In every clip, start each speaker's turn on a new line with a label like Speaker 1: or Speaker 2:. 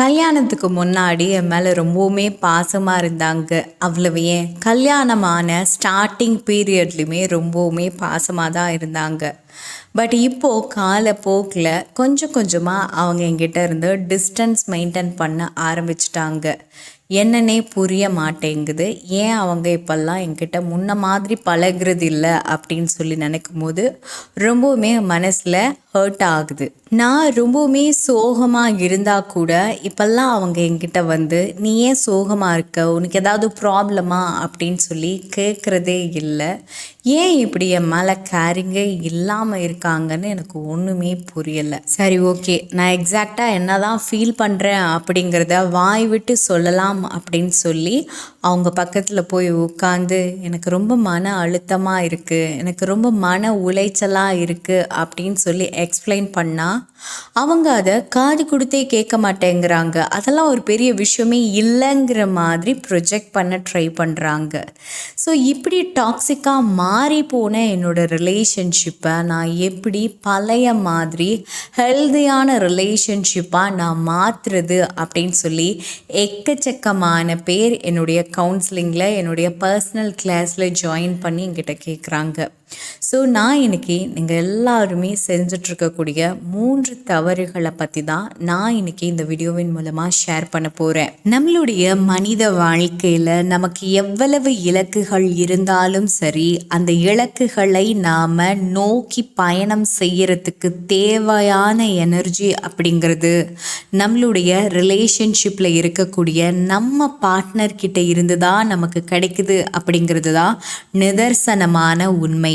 Speaker 1: கல்யாணத்துக்கு முன்னாடி என் மேலே ரொம்பவுமே பாசமாக இருந்தாங்க. அவ்வளவு ஏன்? கல்யாணமான ஸ்டார்டிங் பீரியட்லையுமே ரொம்பவுமே பாசமாக தான் இருந்தாங்க. பட் இப்போது காலப்போக்கில் கொஞ்சம் கொஞ்சமாக அவங்க என்கிட்ட இருந்து டிஸ்டன்ஸ் மெயின்டைன் பண்ண ஆரம்பிச்சிட்டாங்க. என்னன்னே புரிய மாட்டேங்குது. ஏன் அவங்க இப்போல்லாம் என்கிட்ட முன்ன மாதிரி பழகிறது இல்லை அப்படின்னு சொல்லி நினைக்கும் போது ரொம்பவுமே மனசில் ஹர்ட் ஆகுது. நான் ரொம்பவுமே சோகமாக இருந்தால் கூட இப்போல்லாம் அவங்க என்கிட்ட வந்து நீ ஏன் சோகமாக இருக்க? உனக்கு ஏதாவது ப்ராப்ளமா அப்படின்னு சொல்லி கேட்குறதே இல்லை. ஏன் இப்படி என் மேலே கேரிங்கே இல்லாமல் இருக்காங்கன்னு எனக்கு ஒன்றுமே புரியலை. சரி ஓகே நான் எக்ஸாக்டாக என்ன தான் ஃபீல் பண்ணுறேன் அப்படிங்கிறத வாய் விட்டு சொல்லலாம் அப்படின்னு சொல்லி அவங்க பக்கத்தில் போய் உட்காந்து எனக்கு ரொம்ப மன அழுத்தமாக இருக்குது எனக்கு ரொம்ப மன உளைச்சலாக இருக்குது அப்படின்னு சொல்லி எக்ஸ்பிளைன் பண்ணால் அவங்க அதை காது கொடுத்தே கேட்க மாட்டேங்கிறாங்க. அதெல்லாம் ஒரு பெரிய விஷயமே இல்லைங்கிற மாதிரி ப்ரொஜெக்ட் பண்ண ட்ரை பண்ணுறாங்க ஸோ இப்படி டாக்ஸிக்காக மாறி போன என்னோட ரிலேஷன்ஷிப்பை நான் எப்படி பழைய மாதிரி ஹெல்தியான ரிலேஷன்ஷிப்பாக நான் மாற்றுறது அப்படின்னு சொல்லி எக்கச்சக்கமான பேர் என்னுடைய கவுன்சிலிங்கில் என்னுடைய பர்சனல் கிளாஸில் ஜாயின் பண்ணி என்கிட்ட கேட்குறாங்க ஸோ நான் இன்றைக்கி நீங்கள் எல்லாருமே செஞ்சிட்ருக்கக்கூடிய மூன்று தவறுகளை பற்றி தான் நான் இன்னைக்கு இந்த வீடியோவின் மூலமாக ஷேர் பண்ண போகிறேன் நம்மளுடைய மனித வாழ்க்கையில் நமக்கு எவ்வளவு இலக்குகள் இருந்தாலும் சரி அந்த இலக்குகளை நாம் நோக்கி பயணம் செய்கிறதுக்கு தேவையான எனர்ஜி அப்படிங்கிறது நம்மளுடைய ரிலேஷன்ஷிப்பில் இருக்கக்கூடிய நம்ம பார்ட்னர்கிட்ட இருந்து தான் நமக்கு கிடைக்குது அப்படிங்கிறது தான் நிதர்சனமான உண்மை.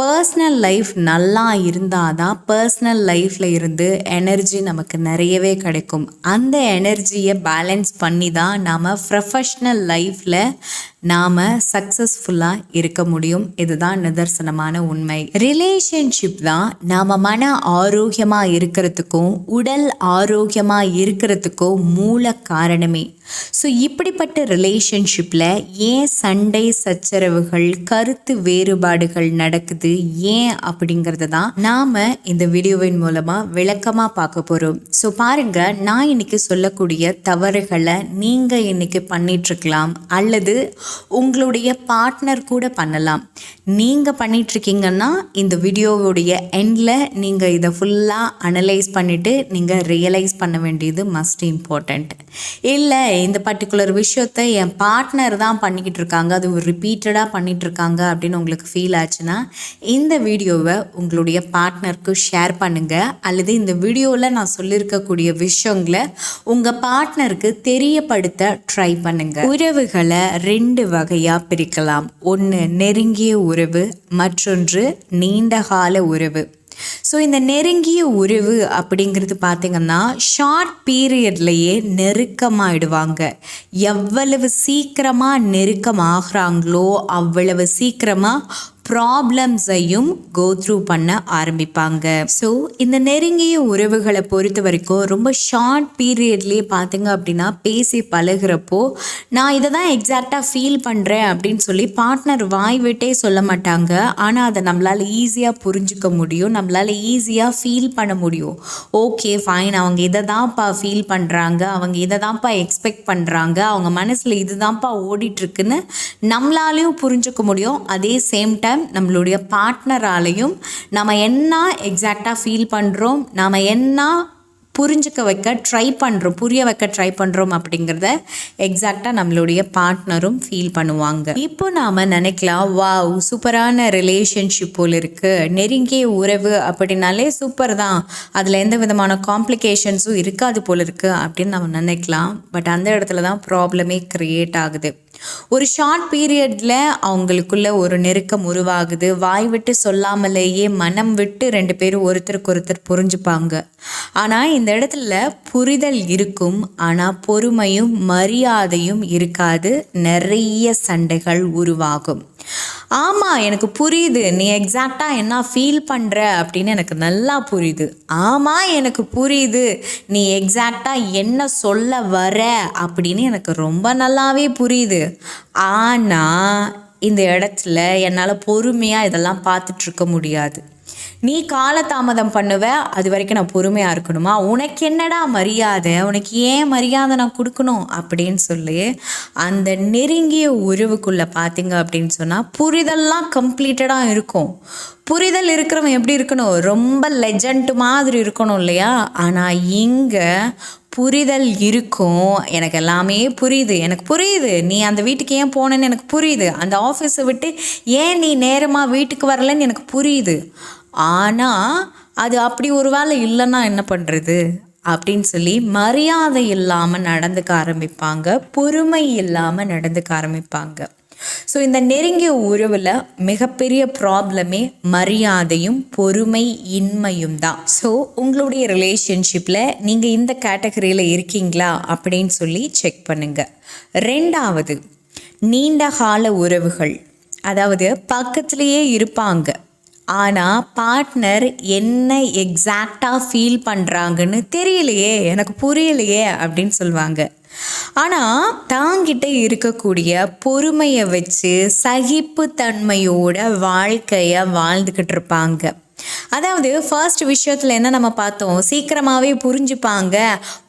Speaker 1: பர்சனல் லைஃப் நல்லா இருந்தால் தான் பர்சனல் லைஃப்பில் இருந்து எனர்ஜி நமக்கு நிறையவே கிடைக்கும். அந்த எனர்ஜியை பேலன்ஸ் பண்ணி தான் நாம் ப்ரொஃபஷ்னல் லைஃப்பில் நாம் சக்ஸஸ்ஃபுல்லாக இருக்க முடியும். இதுதான் நிதர்சனமான உண்மை. ரிலேஷன்ஷிப் தான் நாம் மன ஆரோக்கியமாக இருக்கிறதுக்கும் உடல் ஆரோக்கியமாக இருக்கிறதுக்கும் மூல காரணமே. ஸோ இப்படிப்பட்ட ரிலேஷன்ஷிப்பில் ஏன் சண்டை சச்சரவுகள் கருத்து வேறுபாடுகள் நடக்குது? ஏன் அப்படிங்கிறத தான் நாம் இந்த வீடியோவின் மூலமாக விளக்கமாக பார்க்க போகிறோம் ஸோ பாருங்கள் நான் இன்னைக்கு சொல்லக்கூடிய தவறுகளை நீங்கள் இன்னைக்கு பண்ணிகிட்ருக்கலாம் அல்லது உங்களுடைய பார்ட்னர் கூட பண்ணலாம். நீங்கள் பண்ணிகிட்ருக்கீங்கன்னா இந்த வீடியோவுடைய எண்டில் நீங்கள் இதை ஃபுல்லாக அனலைஸ் பண்ணிவிட்டு நீங்கள் ரியலைஸ் பண்ண வேண்டியது மஸ்ட் இம்பார்ட்டண்ட் இல்லை இந்த பர்டிகுலர் விஷயத்தை என் பார்ட்னர் தான் பண்ணிக்கிட்டு இருக்காங்க அது ரிப்பீட்டடாக பண்ணிகிட்ருக்காங்க அப்படின்னு உங்களுக்கு ஃபீல் ஆச்சுன்னா இந்த வீடியோவை உங்களுடைய பார்ட்னருக்கு ஷேர் பண்ணுங்கள் அல்லது இந்த வீடியோவில் நான் சொல்லியிருக்கக்கூடிய விஷயங்களை உங்கள் பார்ட்னருக்கு தெரியப்படுத்த ட்ரை பண்ணுங்கள் உறவுகளை ரெண்டு வகையாக பிரிக்கலாம். ஒன்று நெருங்கிய உறவு மற்றொன்று நீண்டகால உறவு. ஸோ இந்த நெருங்கிய உறவு அப்படிங்கிறது பார்த்திங்கன்னா ஷார்ட் பீரியட்லேயே நெருக்கமாகிடுவாங்க எவ்வளவு சீக்கிரமாக நெருக்கமாகறாங்களோ அவ்வளவு சீக்கிரமாக ப்ராப்ளம்ஸையும் கோ த்ரூ பண்ண ஆரம்பிப்பாங்க. ஸோ இந்த நெருங்கிய உறவுகளை பொறுத்த வரைக்கும் ரொம்ப ஷார்ட் பீரியட்லேயே பார்த்தீங்க அப்படின்னா பேசி பழகிறப்போ நான் இதை தான் எக்ஸாக்டாக ஃபீல் பண்ணுறேன் அப்படின்னு சொல்லி பார்ட்னர் வாய் விட்டே சொல்ல மாட்டாங்க. ஆனால் அதை நம்மளால் ஈஸியாக புரிஞ்சுக்க முடியும் நம்மளால் ஈஸியாக ஃபீல் பண்ண முடியும். ஓகே ஃபைன் அவங்க இதை தான்ப்பா ஃபீல் பண்ணுறாங்க அவங்க இதை தான்ப்பா எக்ஸ்பெக்ட் பண்ணுறாங்க அவங்க மனசில் இது தான்ப்பா ஓடிட்டுருக்குன்னு நம்மளாலையும் புரிஞ்சுக்க முடியும். அதே சேம் டைம் நம்மளுடைய பார்ட்னராலையும் நம்ம என்ன எக்ஸாக்டாக ஃபீல் பண்ணுறோம் நாம் என்ன புரிஞ்சுக்க வைக்க ட்ரை பண்ணுறோம் புரிய வைக்க ட்ரை பண்ணுறோம் அப்படிங்கிறத எக்ஸாக்டாக நம்மளுடைய பார்ட்னரும் ஃபீல் பண்ணுவாங்க. இப்போ நாம் நினைக்கலாம் வாவ் சூப்பரான ரிலேஷன்ஷிப் போல் இருக்குது நெருங்கிய உறவு அப்படின்னாலே சூப்பர் தான். அதில் எந்த விதமான காம்ப்ளிகேஷன்ஸும் இருக்காது போல் இருக்குது அப்படின்னு நம்ம நினைக்கலாம். பட் அந்த இடத்துல தான் ப்ராப்ளமே க்ரியேட் ஆகுது. ஒரு ஷார்ட் பீரியடில் அவங்களுக்குள்ள ஒரு நெருக்கம் உருவாகுது. வாய் விட்டு சொல்லாமலேயே மனம் விட்டு ரெண்டு பேரும் ஒருத்தருக்கு ஒருத்தர் புரிஞ்சுப்பாங்க. ஆனால் இந்த இடத்துல புரிதல் இருக்கும். ஆனால் பொறுமையும் மரியாதையும் இருக்காது. நிறைய சண்டைகள் உருவாகும். ஆமாம் எனக்கு புரியுது. நீ எக்ஸாக்டாக என்ன ஃபீல் பண்ணுற அப்படின்னு எனக்கு நல்லா புரியுது. ஆமாம் எனக்கு புரியுது. நீ எக்ஸாக்டாக என்ன சொல்ல வர அப்படின்னு எனக்கு ரொம்ப நல்லாவே புரியுது. ஆனால் இந்த இடத்துல என்னால் பொறுமையாக இதெல்லாம் பார்த்துட்ருக்க முடியாது. நீ காலதாமதம் பண்ணுவ அது வரைக்கும் நான் பொறுமையாக இருக்கணுமா? உனக்கு என்னடா மரியாதை? உனக்கு ஏன் மரியாதை நான் கொடுக்கணும்? அப்படின்னு சொல்லி அந்த நெருங்கிய உறவுக்குள்ளே பார்த்தீங்க அப்படின்னு சொன்னால் புரிதல்லாம் கம்ப்ளீட்டடாக இருக்கும். புரிதல் இருக்கிறவன் எப்படி இருக்கணும்? ரொம்ப லெஜண்ட் மாதிரி இருக்கணும் இல்லையா? ஆனால் இங்கே புரிதல் இருக்கும். எனக்கு எல்லாமே புரியுது. எனக்கு புரியுது. நீ அந்த வீட்டுக்கு ஏன் போனேன்னு எனக்கு புரியுது. அந்த ஆஃபீஸை விட்டு ஏன் நீ நேரமாக வீட்டுக்கு வரலன்னு எனக்கு புரியுது. ஆனால் அது அப்படி ஒரு வேளை இல்லைன்னா என்ன பண்ணுறது அப்படின்னு சொல்லி மரியாதை இல்லாமல் நடந்துக்க ஆரம்பிப்பாங்க பொறுமை இல்லாமல் நடந்துக்க ஆரம்பிப்பாங்க. ஸோ இந்த நெருங்கிய உறவில் மிகப்பெரிய ப்ராப்ளமே மரியாதையும் பொறுமை இன்மையும் தான். ஸோ உங்களுடைய ரிலேஷன்ஷிப்பில் நீங்கள் இந்த கேட்டகரியில் இருக்கீங்களா அப்படின்னு சொல்லி செக் பண்ணுங்கள் ரெண்டாவது நீண்ட கால உறவுகள். அதாவது பக்கத்துலேயே இருப்பாங்க. ஆனால் பார்ட்னர் என்ன எக்ஸாக்டாக ஃபீல் பண்ணுறாங்கன்னு தெரியலையே எனக்கு புரியலையே அப்படின்னு சொல்லுவாங்க. ஆனால் தாங்கிட்ட இருக்கக்கூடிய பொறுமையை வச்சு சகிப்புத்தன்மையோட வாழ்க்கையை வாழ்ந்துக்கிட்டு இருப்பாங்க. அதாவது ஃபர்ஸ்ட் விஷயத்தில் என்ன நம்ம பார்த்தோம்? சீக்கிரமாகவே புரிஞ்சுப்பாங்க.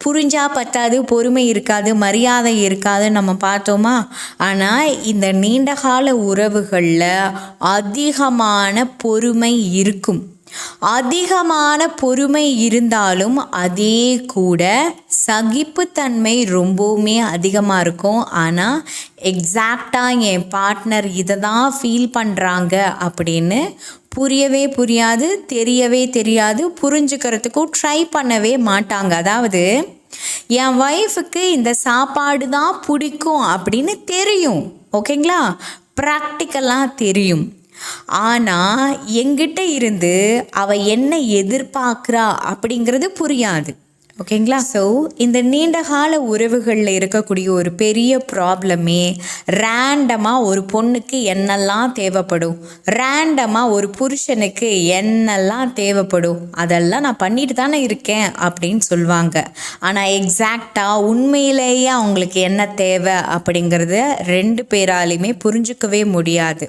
Speaker 1: புரிஞ்சா பத்தாது பொறுமை இருக்காது மரியாதை இருக்காதுன்னு நம்ம பார்த்தோமா? ஆனால் இந்த நீண்டகால உறவுகளில் அதிகமான பொறுமை இருக்கும். அதிகமான பொறுமை இருந்தாலும் அதே கூட சகிப்புத்தன்மை ரொம்பவுமே அதிகமாக இருக்கும். ஆனால் எக்ஸாக்டாக என் பார்ட்னர் இதை தான் ஃபீல் பண்ணுறாங்க அப்படின்னு புரியவே புரியாது தெரியவே தெரியாது புரிஞ்சுக்கிறதுக்கும் ட்ரை பண்ணவே மாட்டாங்க. அதாவது என் ஒய்ஃபுக்கு இந்த சாப்பாடு தான் பிடிக்கும் அப்படின்னு தெரியும். ஓகேங்களா? ப்ராக்டிக்கலாக தெரியும். ஆனால் எங்கிட்ட இருந்து அவள் என்ன எதிர்பார்க்குறா அப்படிங்கிறது புரியாது. ஓகேங்களா? ஸோ இந்த நீண்ட கால உறவுகளில் இருக்கக்கூடிய ஒரு பெரிய ப்ராப்ளமே ரேண்டமாக ஒரு பொண்ணுக்கு என்னெல்லாம் தேவைப்படும்? ரேண்டமாக ஒரு புருஷனுக்கு என்னெல்லாம் தேவைப்படும்? அதெல்லாம் நான் பண்ணிட்டு தானே இருக்கேன் அப்படின்னு சொல்லுவாங்க ஆனால் எக்ஸாக்டாக உண்மையிலேயே அவங்களுக்கு என்ன தேவை அப்படிங்கிறத ரெண்டு பேராலையுமே புரிஞ்சுக்கவே முடியாது.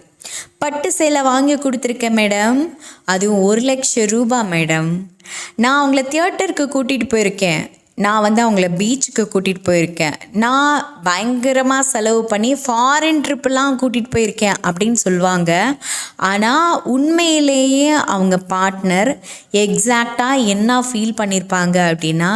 Speaker 1: பட்டு சேலை வாங்கி கொடுத்துருக்கேன் மேடம் அதுவும் ஒரு லட்சம் ரூபாய் மேடம் நான் அவங்கள தியேட்டருக்கு கூட்டிகிட்டு போயிருக்கேன். நான் வந்து அவங்கள பீச்சுக்கு கூட்டிகிட்டு போயிருக்கேன். நான் பயங்கரமாக செலவு பண்ணி ஃபாரின் ட்ரிப்பெலாம் கூட்டிகிட்டு போயிருக்கேன் அப்படின்னு சொல்லுவாங்க. ஆனால் உண்மையிலேயே அவங்க பார்ட்னர் எக்ஸாக்டாக என்ன ஃபீல் பண்ணியிருப்பாங்க அப்படின்னா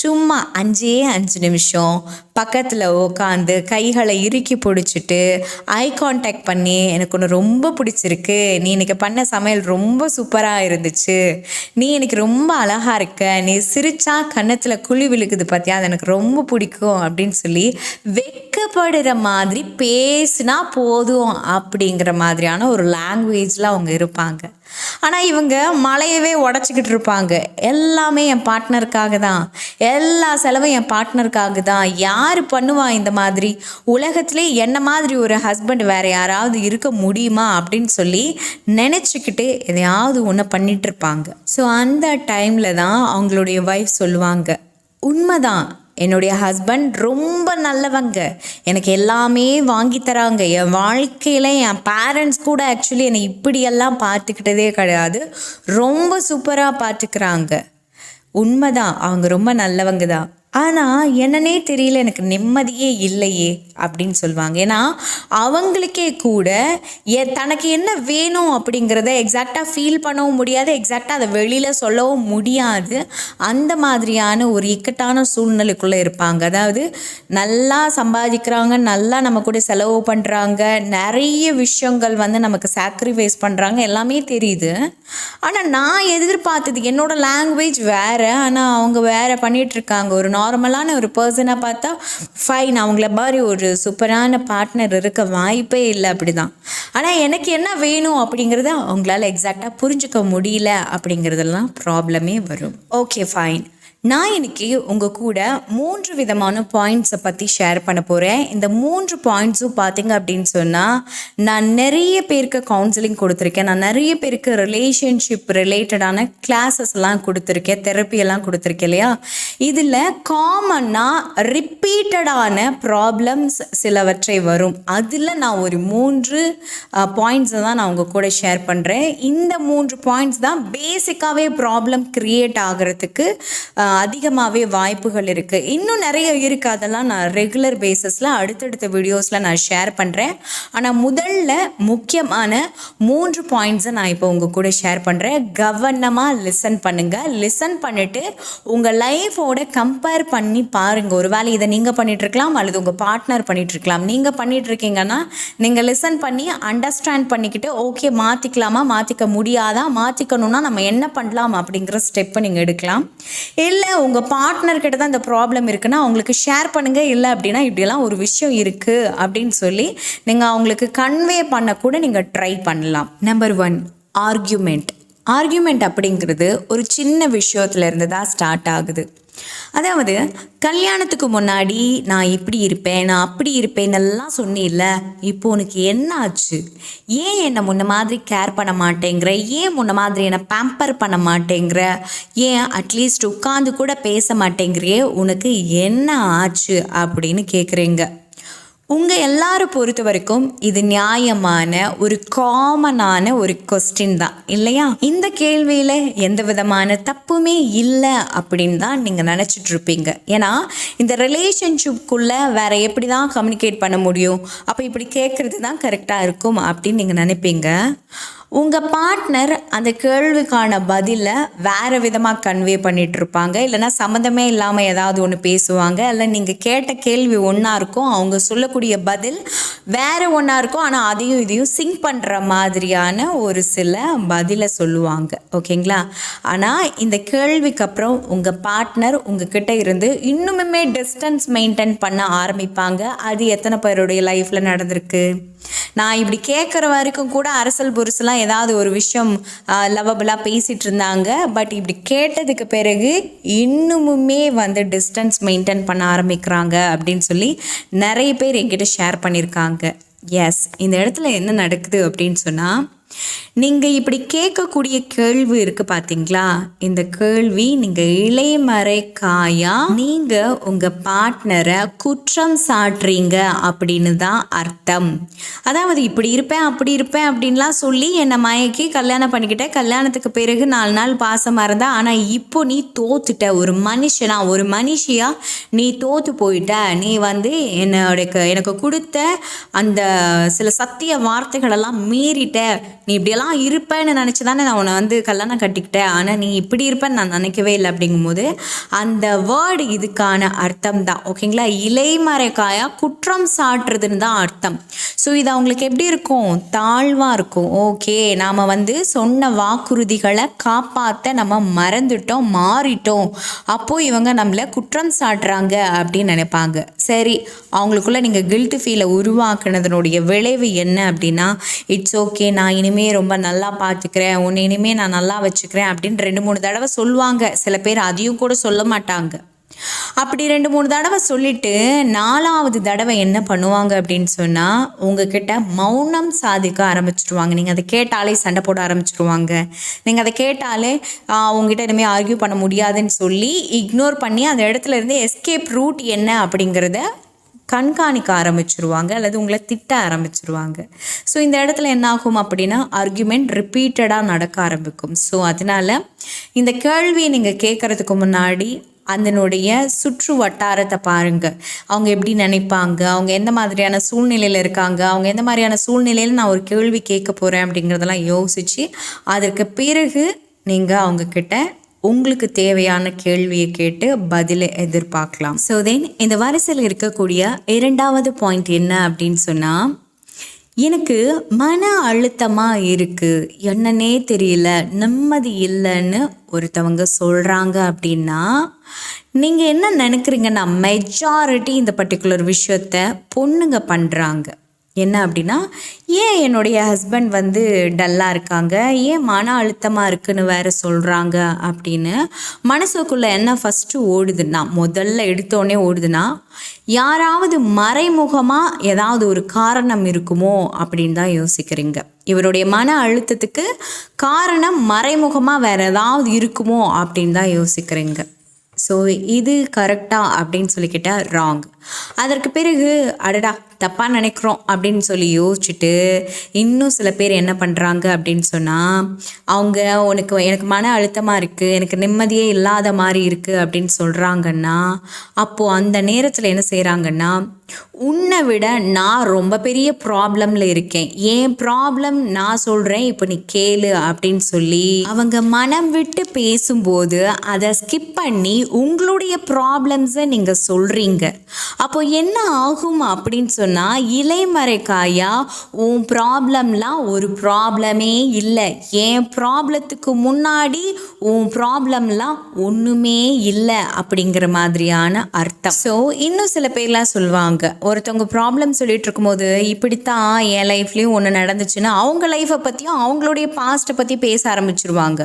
Speaker 1: சும்மா அஞ்சே அஞ்சு நிமிஷம் பக்கத்தில் உட்காந்து கைகளை இறுக்கி பிடிச்சிட்டு ஐ கான்டாக்ட் பண்ணி எனக்கு ஒன்று ரொம்ப பிடிச்சிருக்கு. நீ இன்னைக்கு பண்ண சமையல் ரொம்ப சூப்பராக இருந்துச்சு. நீ எனக்கு ரொம்ப அழகாக இருக்க. நீ சிரிச்சா கன்னத்தில் குழி விழுக்குது பார்த்தியா அது எனக்கு ரொம்ப பிடிக்கும். அப்படின்னு சொல்லி வெக்கப்படுற மாதிரி பேசினா போதும் அப்படிங்கிற மாதிரியான ஒரு லாங்குவேஜில் அவங்க இருப்பாங்க. ஆனால் இவங்க மலையவே உடச்சிக்கிட்டு இருப்பாங்க. எல்லாமே என் பார்ட்னருக்காக தான். எல்லா செலவும் என் பார்ட்னருக்காக தான். யார் பண்ணுவா இந்த மாதிரி? உலகத்திலே என்ன மாதிரி ஒரு ஹஸ்பண்ட் வேறு யாராவது இருக்க முடியுமா அப்படின்னு சொல்லி நினச்சிக்கிட்டு எதையாவது ஒன்று பண்ணிட்டு இருப்பாங்க. ஸோ அந்த டைமில் தான் அவங்களுடைய ஒய்ஃப் சொல்லுவாங்க. உண்மைதான். என்னுடைய ஹஸ்பண்ட் ரொம்ப நல்லவங்க. எனக்கு எல்லாமே வாங்கி தராங்க. என் வாழ்க்கையில் என் பேரண்ட்ஸ் கூட ஆக்சுவலி என்னை இப்படியெல்லாம் பார்த்துக்கிட்டதே கிடையாது. ரொம்ப சூப்பராக பார்த்துக்கிறாங்க. உண்மைதான். அவங்க ரொம்ப நல்லவங்க தான். ஆனால் என்னன்னே தெரியல எனக்கு நிம்மதியே இல்லையே அப்படின்னு சொல்லுவாங்க. ஏன்னா அவங்களுக்கே கூட எ தனக்கு என்ன வேணும் அப்படிங்கிறத எக்ஸாக்டாக ஃபீல் பண்ணவும் முடியாது எக்ஸாக்டாக அதை வெளியில் சொல்லவும் முடியாது. அந்த மாதிரியான ஒரு இக்கட்டான சூழ்நிலைக்குள்ளே இருப்பாங்க. அதாவது நல்லா சம்பாதிக்கிறாங்க நல்லா நம்ம கூட செலவு பண்ணுறாங்க நிறைய விஷயங்கள் வந்து நமக்கு சாக்ரிஃபைஸ் பண்ணுறாங்க எல்லாமே தெரியுது. ஆனால் நான் எதிர்பார்த்தது என்னோட லாங்குவேஜ் வேறு. ஆனால் அவங்க வேறு பண்ணிகிட்ருக்காங்க ஒரு நார்மலான ஒரு பர்சனை பார்த்தா ஃபைன் அவங்கள மாதிரி ஒரு சூப்பரான பார்ட்னர் இருக்க வாய்ப்பே இல்லை அப்படி தான் ஆனால் எனக்கு என்ன வேணும் அப்படிங்கிறத அவங்களால எக்ஸாக்டாக புரிஞ்சுக்க முடியல அப்படிங்கிறதெல்லாம் ப்ராப்ளமே வரும். ஓகே ஃபைன் நான் இன்னைக்கு உங்கள் கூட மூன்று விதமான பாயிண்ட்ஸை பற்றி ஷேர் பண்ண போகிறேன் இந்த மூன்று பாயிண்ட்ஸும் பார்த்தீங்க அப்படின்னு சொன்னால் நான் நிறைய பேருக்கு கவுன்சிலிங் கொடுத்துருக்கேன். நான் நிறைய பேருக்கு ரிலேஷன்ஷிப் ரிலேட்டடான கிளாஸஸ் எல்லாம் கொடுத்துருக்கேன். தெரப்பியெல்லாம் கொடுத்துருக்கேன் இல்லையா? இதில் காமனாக ரிப்பீட்டடான ப்ராப்ளம்ஸ் சிலவற்றை வரும். அதில் நான் ஒரு மூன்று பாயிண்ட்ஸை தான் நான் உங்கள் கூட ஷேர் பண்ணுறேன் இந்த மூன்று பாயிண்ட்ஸ் தான் பேசிக்காகவே ப்ராப்ளம் க்ரியேட் ஆகிறதுக்கு அதிகமாகவே வாய்ப்புகள் இருக்குது இன்னும் நிறைய இருக்குது அதெல்லாம் நான் ரெகுலர் பேஸஸில் அடுத்தடுத்த வீடியோஸில் நான் ஷேர் பண்ணுறேன் ஆனால் முதல்ல முக்கியமான மூன்று பாயிண்ட்ஸை நான் இப்போ உங்கள் கூட ஷேர் பண்ணுறேன் கவனமாக லிசன் பண்ணுங்கள் லிசன் பண்ணிவிட்டு உங்கள் லைஃபோட கம்பேர் பண்ணி பாருங்கள் ஒரு வேலை இதை நீங்கள் பண்ணிகிட்ருக்கலாம் அல்லது உங்கள் பார்ட்னர் பண்ணிகிட்ருக்கலாம் நீங்கள் பண்ணிகிட்ருக்கீங்கன்னா நீங்கள் லிசன் பண்ணி அண்டர்ஸ்டாண்ட் பண்ணிக்கிட்டு ஓகே மாற்றிக்கலாமா மாற்றிக்க முடியாதா? மாற்றிக்கணுன்னா நம்ம என்ன பண்ணலாம் அப்படிங்கிற ஸ்டெப்பை நீங்கள் எடுக்கலாம். இல்லை உங்கள் பார்ட்னர்கிட்ட தான் இந்த ப்ராப்ளம் இருக்குன்னா அவங்களுக்கு ஷேர் பண்ணுங்கள் இல்லை அப்படின்னா இப்படியெல்லாம் ஒரு விஷயம் இருக்குது அப்படின்னு சொல்லி நீங்கள் அவங்களுக்கு கன்வே பண்ண கூட நீங்கள் ட்ரை பண்ணலாம். நம்பர் ஒன் ஆர்கியூமெண்ட் ஆர்கியூமெண்ட் அப்படிங்கிறது ஒரு சின்ன விஷயத்துலேருந்து தான் ஸ்டார்ட் ஆகுது. அதாவது கல்யாணத்துக்கு முன்னாடி நான் இப்படி இருப்பேன் நான் அப்படி இருப்பேன்னெல்லாம் சொன்னில்ல இப்போ உனக்கு என்ன ஆச்சு ஏன் என்னை முன்ன மாதிரி கேர் பண்ண மாட்டேங்கிற? ஏன் முன்ன மாதிரி என்னை பேம்பர் பண்ண மாட்டேங்கிற? ஏன் அட்லீஸ்ட் உட்காந்து கூட பேச மாட்டேங்கிறியே? உனக்கு என்ன ஆச்சு? அப்படின்னு கேட்குறீங்க உங்கள் எல்லாரும் பொறுத்த வரைக்கும் இது நியாயமான ஒரு காமனான ஒரு கொஸ்டின் தான் இல்லையா? இந்த கேள்வியில் எந்த விதமான தப்புமே இல்லை அப்படின்னு தான் நீங்கள் நினச்சிட்டு இருப்பீங்க. ஏன்னா இந்த ரிலேஷன்ஷிப்குள்ளே வேற எப்படி தான் கம்யூனிகேட் பண்ண முடியும்? அப்போ இப்படி கேட்குறது தான் கரெக்டாக இருக்கும் அப்படின்னு நீங்கள் நினைப்பீங்க. உங்கள் பார்ட்னர் அந்த கேள்விக்கான பதிலை வேறு விதமாக கன்வே பண்ணிகிட்டு இருப்பாங்க இல்லைன்னா சம்மந்தமே இல்லாமல் ஏதாவது ஒன்று பேசுவாங்க. இல்லை நீங்கள் கேட்ட கேள்வி ஒன்றா இருக்கும் அவங்க சொல்லக்கூடிய பதில் வேறு ஒன்றா இருக்கும் ஆனால் அதையும் இதையும் சிங்க் பண்ணுற மாதிரியான ஒரு சில பதிலை சொல்லுவாங்க. ஓகேங்களா? ஆனால் இந்த கேள்விக்கு அப்புறம் உங்கள் பார்ட்னர் உங்ககிட்ட இருந்து இன்னுமுமே டிஸ்டன்ஸ் மெயின்டைன் பண்ண ஆரம்பிப்பாங்க. அது எத்தனை பேருடைய லைஃப்பில் நடந்திருக்கு? நான் இப்படி கேட்குற வரைக்கும் கூட அரசல் தான் ஏதாவது ஒரு விஷயம் லவபிளாக பேசிகிட்டு இருந்தாங்க பட் இப்படி கேட்டதுக்கு பிறகு இன்னுமுமே வந்து டிஸ்டன்ஸ் மெயின்டைன் பண்ண ஆரம்பிக்கிறாங்க அப்படின்னு சொல்லி நிறைய பேர் என்கிட்ட ஷேர் பண்ணியிருக்காங்க எஸ் இந்த இடத்துல என்ன நடக்குது அப்படின்னு சொன்னால் நீங்கள் இப்படி கேட்கக்கூடிய கேள்வி இருக்கு பார்த்தீங்களா இந்த கேள்வி நீங்கள் இளைமறை காயா நீங்கள் உங்கள் பார்ட்னரை குற்றம் சாட்டுறீங்க அப்படின்னு தான் அர்த்தம். அதாவது இப்படி இருப்பேன் அப்படி இருப்பேன் அப்படின்லாம் சொல்லி என்னை மயக்கி கல்யாணம் பண்ணிக்கிட்டேன். கல்யாணத்துக்கு பிறகு நாலு நாள் பாசமாக இருந்தா ஆனால் இப்போ நீ தோத்துட்ட. ஒரு மனுஷனா ஒரு மனுஷியா நீ தோத்து போயிட்ட. நீ வந்து என்னோட எனக்கு கொடுத்த அந்த சில சத்திய வார்த்தைகளெல்லாம் மீறிட்ட. நீ இப்படியெல்லாம் இருப்பேன்னு நினச்சி தானே நான் உன்னை வந்து கல்யாணம் கட்டிக்கிட்டேன். ஆனால் நீ இப்படி இருப்பேன்னு நான் நினைக்கவே இல்லை அப்படிங்கும்போது அந்த வேர்டு இதுக்கான அர்த்தம் தான். ஓகேங்களா இலைமறைக்காயாக குற்றம் சாட்டுறதுன்னு தான் அர்த்தம். ஸோ இது அவங்களுக்கு எப்படி இருக்கும்? தாழ்வாக இருக்கும். ஓகே நாம் வந்து சொன்ன வாக்குறுதிகளை காப்பாற்ற நம்ம மறந்துட்டோம் மாறிட்டோம். அப்போது இவங்க நம்மளை குற்றம் சாட்டுறாங்க அப்படின்னு நினைப்பாங்க. சரி அவங்களுக்குள்ள நீங்கள் கில்ட்டு ஃபீலை உருவாக்குனதனுடைய விளைவு என்ன அப்படின்னா இட்ஸ் ஓகே நான் இனிமேல் ரொம்ப நல்லா பார்த்துக்கிறேன் உன்னை இனிமேல் நான் நல்லா வச்சுக்கிறேன் அப்படின்னு ரெண்டு மூணு தடவை சொல்லுவாங்க. சில பேர் அதையும் கூட சொல்ல மாட்டாங்க. அப்படி ரெண்டு மூணு தடவை சொல்லிட்டு நாலாவது தடவை என்ன பண்ணுவாங்க அப்படின்னு சொன்னால் உங்ககிட்ட மௌனம் சாதிக்க ஆரம்பிச்சிருவாங்க நீங்கள் அதை கேட்டாலே சண்டை போட ஆரம்பிச்சிருவாங்க நீங்கள் அதை கேட்டாலே உங்ககிட்ட இனிமேல் ஆர்கியூ பண்ண முடியாதுன்னு சொல்லி இக்னோர் பண்ணி அந்த இடத்துல இருந்து எஸ்கேப் ரூட் என்ன? அப்படிங்கிறத கண்காணிக்க ஆரம்பிச்சிருவாங்க அல்லது உங்களை திட்ட ஆரம்பிச்சிருவாங்க. ஸோ இந்த இடத்துல என்ன ஆகும் அப்படின்னா ஆர்குமெண்ட் ரிப்பீட்டடாக நடக்க ஆரம்பிக்கும். ஸோ அதனால் இந்த கேள்வியை நீங்கள் கேட்குறதுக்கு முன்னாடி அதனுடைய சுற்று வட்டாரத்தை பாருங்கள் அவங்க எப்படி நினைப்பாங்க? அவங்க எந்த மாதிரியான சூழ்நிலையில் இருக்காங்க? அவங்க எந்த மாதிரியான சூழ்நிலையில் நான் ஒரு கேள்வி கேட்க போகிறேன் அப்படிங்கிறதெல்லாம் யோசித்து அதற்கு பிறகு நீங்கள் அவங்கக்கிட்ட உங்களுக்கு தேவையான கேள்வியை கேட்டு பதிலை எதிர்பார்க்கலாம். ஸோ தென் இந்த வரிசையில் இருக்கக்கூடிய இரண்டாவது பாயிண்ட் என்ன அப்படின்னு சொன்னால் எனக்கு மன அழுத்தமாக இருக்குது என்னன்னே தெரியல நிம்மதி இல்லைன்னு ஒருத்தவங்க சொல்கிறாங்க அப்படின்னா நீங்கள் என்ன நினைக்கிறீங்கன்னா மெஜாரிட்டி இந்த பர்டிகுலர் விஷயத்த பொண்ணுங்க பண்ணுறாங்க என்ன அப்படின்னா ஏன் என்னுடைய ஹஸ்பண்ட் வந்து டல்லாக இருக்காங்க? ஏன் மன அழுத்தமாக இருக்குன்னு வேற சொல்கிறாங்க அப்படின்னு மனசுக்குள்ளே என்ன ஃபஸ்ட்டு ஓடுதுன்னா முதல்ல எடுத்தோடனே ஓடுதுன்னா யாராவது மறைமுகமாக ஏதாவது ஒரு காரணம் இருக்குமோ அப்படின்னு தான் யோசிக்கிறீங்க. இவருடைய மன அழுத்தத்துக்கு காரணம் மறைமுகமாக வேற ஏதாவது இருக்குமோ அப்படின்னு தான் யோசிக்கிறீங்க. ஸோ இது கரெக்டா அப்படின்னு சொல்லிக்கிட்டால் ராங் அதற்கு பிறகு அடடா தப்பாக நினைக்கிறோம் அப்படின்னு சொல்லி யோசிச்சுட்டு இன்னும் சில பேர் என்ன பண்ணுறாங்க அப்படின்னு சொன்னால் அவங்க உனக்கு எனக்கு மன அழுத்தமாக இருக்குது எனக்கு நிம்மதியே இல்லாத மாதிரி இருக்குது அப்படின்னு சொல்கிறாங்கன்னா அப்போது அந்த நேரத்தில் என்ன செய்கிறாங்கன்னா உன்னை விட நான் ரொம்ப பெரிய ப்ராப்ளமில் இருக்கேன். ஏன் ப்ராப்ளம் நான் சொல்கிறேன் இப்போ நீ கேளு அப்படின்னு சொல்லி அவங்க மனம் விட்டு பேசும்போது அதை ஸ்கிப் பண்ணி உங்களுடைய ப்ராப்ளம்ஸை நீங்கள் சொல்கிறீங்க அப்போ என்ன ஆகும் அப்படின்னு சொன்னால் இலைமறைக்காயா? உன் ப்ராப்ளம்லாம் ஒரு ப்ராப்ளமே இல்லை. என் ப்ராப்ளத்துக்கு முன்னாடி உன் ப்ராப்ளம்லாம் ஒன்றுமே இல்லை. அப்படிங்கிற மாதிரியான அர்த்தம். ஸோ இன்னும் சில பேர்லாம் சொல்லுவாங்க ஒருத்தவங்க ப்ராப்ளம் சொல்லிட்டு இருக்கும்போது இப்படித்தான் என் லைஃப்லேயும் ஒன்று நடந்துச்சுன்னா அவங்க லைஃப்பை பற்றியும் அவங்களுடைய பாஸ்ட்டை பற்றி பேச ஆரம்பிச்சிருவாங்க.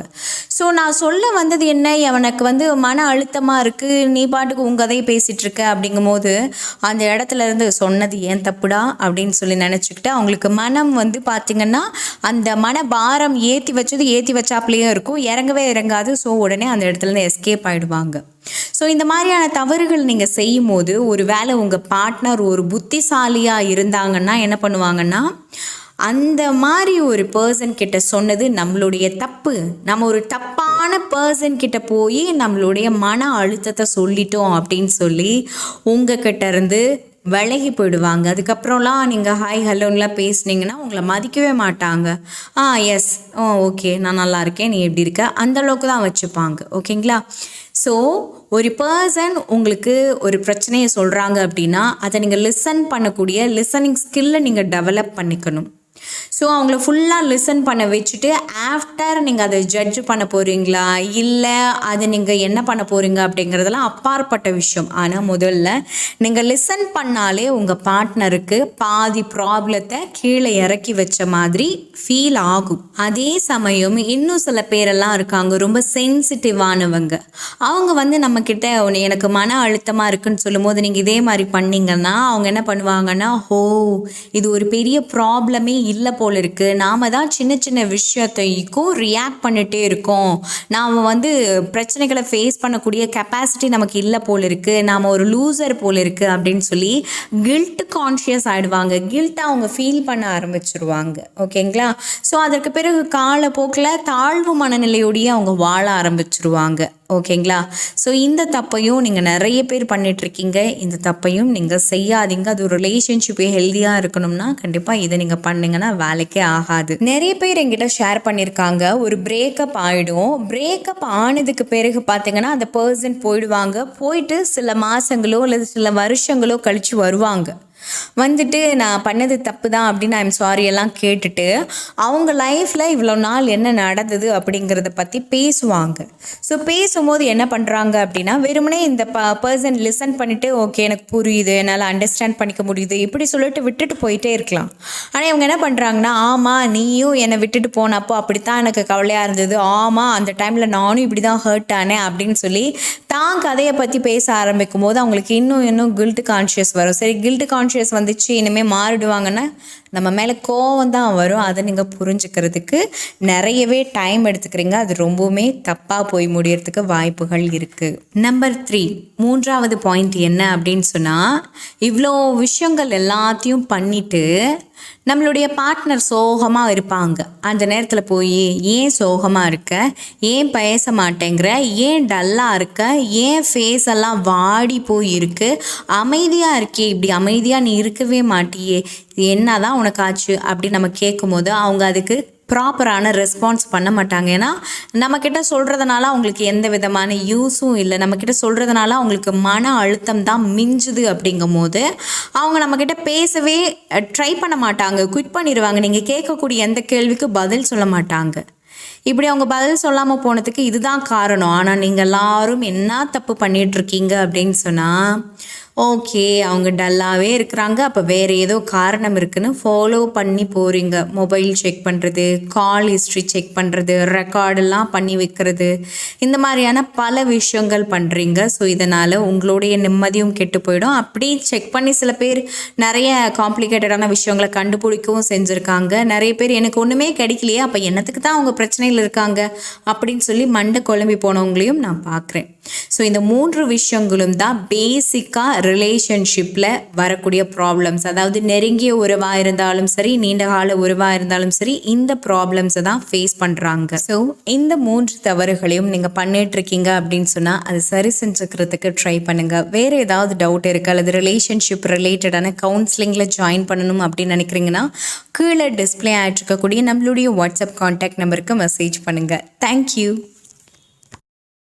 Speaker 1: ஸோ நான் சொல்ல வந்தது என்ன? எனக்கு வந்து மன அழுத்தமாக இருக்குது நீ பாட்டுக்கு உங்கள் கதையை பேசிகிட்டு இருக்க அப்படிங்கும்போது அந்த இடத்துல இருந்து சொன்னது ஏன் தப்புடா அப்படின்னு சொல்லி நினச்சிக்கிட்டு அவங்களுக்கு மனம் வந்து பார்த்திங்கன்னா அந்த மன பாரம் ஏற்றி வச்சது ஏற்றி வச்சாப்லேயும் இருக்கும். இறங்கவே இறங்காது. ஸோ உடனே அந்த இடத்துலேருந்து எஸ்கேப் ஆகிடுவாங்க ஸோ இந்த மாதிரியான தவறுகள் நீங்கள் செய்யும் போது ஒரு வேளை உங்கள் பார்ட்னர் ஒரு புத்திசாலியாக இருந்தாங்கன்னா என்ன பண்ணுவாங்கன்னா அந்த மாதிரி ஒரு பர்சன் கிட்ட சொன்னது நம்மளுடைய தப்பு. நம்ம ஒரு தப்பான பர்சன் கிட்ட போய் நம்மளுடைய மன அழுத்தத்தை சொல்லிட்டோம் அப்படின்னு சொல்லி உங்ககிட்ட இருந்து விலகி போயிடுவாங்க அதுக்கப்புறம்லாம் நீங்கள் ஹாய் ஹலோன்லாம் பேசுனீங்கன்னா உங்களை மதிக்கவே மாட்டாங்க. ஆ எஸ் ஓ ஓகே நான் நல்லா இருக்கேன். நீ எப்படி இருக்க? அந்தளவுக்கு தான் வச்சுப்பாங்க. ஓகேங்களா? ஸோ ஒரு பர்சன் உங்களுக்கு ஒரு பிரச்சனையை சொல்கிறாங்க அப்படின்னா அதை நீங்கள் லிசன் பண்ணக்கூடிய லிசனிங் ஸ்கில்லை நீங்கள் டெவலப் பண்ணிக்கணும். ஸோ அவங்கள ஃபுல்லாக லிசன் பண்ண வச்சுட்டு ஆஃப்டர் நீங்கள் அதை ஜட்ஜ் பண்ண போகிறீங்களா இல்லை அது நீங்கள் என்ன பண்ண போகிறீங்க அப்படிங்கிறதெல்லாம் அப்பாற்பட்ட விஷயம். ஆனால் முதல்ல நீங்கள் லிசன் பண்ணாலே உங்கள் பார்ட்னருக்கு பாதி ப்ராப்ளத்தை கீழே இறக்கி வச்ச மாதிரி ஃபீல் ஆகும். அதே சமயம் இன்னும் சில பேரெல்லாம் இருக்காங்க ரொம்ப சென்சிட்டிவானவங்க அவங்க வந்து நம்மக்கிட்ட எனக்கு மன அழுத்தமாக இருக்குன்னு சொல்லும்போது நீங்கள் இதே மாதிரி பண்ணிங்கன்னா அவங்க என்ன பண்ணுவாங்கன்னா ஹோ இது ஒரு பெரிய ப்ராப்ளமே இல்லை போல் இருக்குது நாம் தான் சின்ன சின்ன விஷயத்தைக்கும் ரியாக்ட் பண்ணிகிட்டே இருக்கோம். நாம் வந்து பிரச்சனைகளை ஃபேஸ் பண்ணக்கூடிய கெப்பாசிட்டி நமக்கு இல்லை போல் இருக்குது நாம் ஒரு லூசர் போல் இருக்குது அப்படின்னு சொல்லி கில்ட் கான்ஷியஸ் ஆகிடுவாங்க கில்ட்டை அவங்க ஃபீல் பண்ண ஆரம்பிச்சிருவாங்க. ஓகேங்களா ஸோ அதற்கு பிறகு காலப்போக்கில் தாழ்வு மனநிலையோடையே அவங்க வாழ ஆரம்பிச்சிருவாங்க. ஓகேங்களா ஸோ இந்த தப்பையும் நீங்கள் நிறைய பேர் பண்ணிகிட்ருக்கீங்க இந்த தப்பையும் நீங்கள் செய்யாதீங்க. அது ஒரு ரிலேஷன்ஷிப்பே ஹெல்த்தியாக இருக்கணும்னா கண்டிப்பாக இதை நீங்கள் பண்ணிங்கன்னா வேலைக்கே ஆகாது. நிறைய பேர் எங்கிட்ட ஷேர் பண்ணியிருக்காங்க ஒரு பிரேக்கப் ஆகிடும் பிரேக்கப் ஆனதுக்கு பிறகு பார்த்தீங்கன்னா அந்த பர்சன் போயிடுவாங்க. போயிட்டு சில மாதங்களோ அல்லது சில வருஷங்களோ கழித்து வருவாங்க. வந்துட்டு நான் பண்ணது தப்பு தான் அப்படின்னு ஐம் சாரி எல்லாம் கேட்டுட்டு அவங்க லைஃப்பில் இவ்வளோ நாள் என்ன நடந்தது அப்படிங்கிறத பற்றி பேசுவாங்க. ஸோ பேசும்போது என்ன பண்ணுறாங்க அப்படின்னா வெறுமனே இந்த ப பர்சன் லிசன் பண்ணிவிட்டு ஓகே எனக்கு புரியுது என்னால் அண்டர்ஸ்டாண்ட் பண்ணிக்க முடியுது இப்படி சொல்லிட்டு விட்டுட்டு போயிட்டே இருக்கலாம். ஆனால் இவங்க என்ன பண்ணுறாங்கன்னா ஆமாம் நீயும் என்னை விட்டுட்டு போனப்போ அப்படித்தான் எனக்கு கவலையாக இருந்தது. ஆமாம் அந்த டைமில் நானும் இப்படி தான் ஹர்ட் ஆனேன் அப்படின்னு சொல்லி தான் கதையை பற்றி பேச ஆரம்பிக்கும் போது அவங்களுக்கு இன்னும் இன்னும் கில்ட் கான்ஷியஸ் வரும். சரி கில்ட்டு கான்ஷியஸ் வந்துச்சு இனிமேல் மாறிடுவாங்கன்னா நம்ம மேலே கோவம் தான் வரும். அதை நீங்கள் புரிஞ்சுக்கிறதுக்கு நிறையவே டைம் எடுத்துக்கிறீங்க. அது ரொம்பவுமே தப்பாக போய் முடியறதுக்கு வாய்ப்புகள் இருக்குது நம்பர் த்ரீ மூன்றாவது பாயிண்ட் என்ன அப்படின்னு சொன்னால் இவ்வளோ விஷயங்கள் எல்லாத்தையும் பண்ணிட்டு நம்மளுடைய பார்ட்னர் சோகமாக இருப்பாங்க. அந்த நேரத்தில் போய் ஏன் சோகமாக இருக்க? ஏன் பேச மாட்டேங்கிற? ஏன் டல்லாக இருக்க? ஏன் ஃபேஸ் எல்லாம் வாடி போய் இருக்கு அமைதியாக இருக்கே இப்படி அமைதியாக நீ இருக்கவே மாட்டியே. என்ன தான் உனக்கு ஆச்சு அப்படி நம்ம கேட்கும்போது அவங்க அதுக்கு ப்ராப்பரான ரெஸ்பான்ஸ் பண்ண மாட்டாங்க. ஏன்னா நம்மக்கிட்ட சொல்கிறதுனால அவங்களுக்கு எந்த விதமான யூஸும் இல்லை. நம்மக்கிட்ட சொல்கிறதுனால அவங்களுக்கு மன அழுத்தம் தான் மிஞ்சுது அப்படிங்கும் போது அவங்க நம்மக்கிட்ட பேசவே ட்ரை பண்ண மாட்டாங்க. குவிட் பண்ணிடுவாங்க நீங்கள் கேட்கக்கூடிய எந்த கேள்விக்கு பதில் சொல்ல மாட்டாங்க. இப்படி அவங்க பதில் சொல்லாமல் போனதுக்கு இதுதான் காரணம். ஆனால் நீங்கள் எல்லாரும் என்ன தப்பு பண்ணிகிட்ருக்கீங்க அப்படின்னு சொன்னால் ஓகே அவங்க டல்லாகவே இருக்கிறாங்க. அப்போ வேறு ஏதோ காரணம் இருக்குன்னு ஃபாலோ பண்ணி போகிறீங்க மொபைல் செக் பண்ணுறது கால் ஹிஸ்ட்ரி செக் பண்ணுறது ரெக்கார்டெல்லாம் பண்ணி வைக்கிறது. இந்த மாதிரியான பல விஷயங்கள் பண்ணுறீங்க ஸோ இதனால் உங்களுடைய நிம்மதியும் கெட்டு போயிடும். அப்படி செக் பண்ணி சில பேர் நிறைய காம்ப்ளிகேட்டடான விஷயங்களை கண்டுபிடிக்கவும் செஞ்சுருக்காங்க. நிறைய பேர் எனக்கு ஒன்றுமே கிடைக்கலையே அப்போ என்னத்துக்கு தான் அவங்க பிரச்சனையில் இருக்காங்க? அப்படின்னு சொல்லி மண்டை குழம்பி போனவங்களையும் நான் பார்க்குறேன் ஸோ இந்த மூன்று விஷயங்களும் தான் பேசிக்காக ரிலேஷன்ஷிப்பில் வரக்கூடிய ப்ராப்ளம்ஸ் அதாவது நெருங்கிய உறவாக இருந்தாலும் சரி நீண்ட கால உறவாக இருந்தாலும் சரி இந்த ப்ராப்ளம்ஸை தான் ஃபேஸ் பண்ணுறாங்க ஸோ இந்த மூன்று தவறுகளையும் நீங்கள் பண்ணிகிட்ருக்கீங்க அப்படின்னு சொன்னால் அது சரி செஞ்சுக்கிறதுக்கு ட்ரை பண்ணுங்கள் வேறு ஏதாவது டவுட் இருக்குது அல்லது ரிலேஷன்ஷிப் ரிலேட்டடான கவுன்சிலிங்கில் ஜாயின் பண்ணணும் அப்படின்னு நினைக்கிறீங்கன்னா கீழே டிஸ்பிளே ஆகிட்ருக்கக்கூடிய நம்மளுடைய வாட்ஸ்அப் கான்டாக்ட் நம்பருக்கு மெசேஜ் பண்ணுங்கள் தேங்க்யூ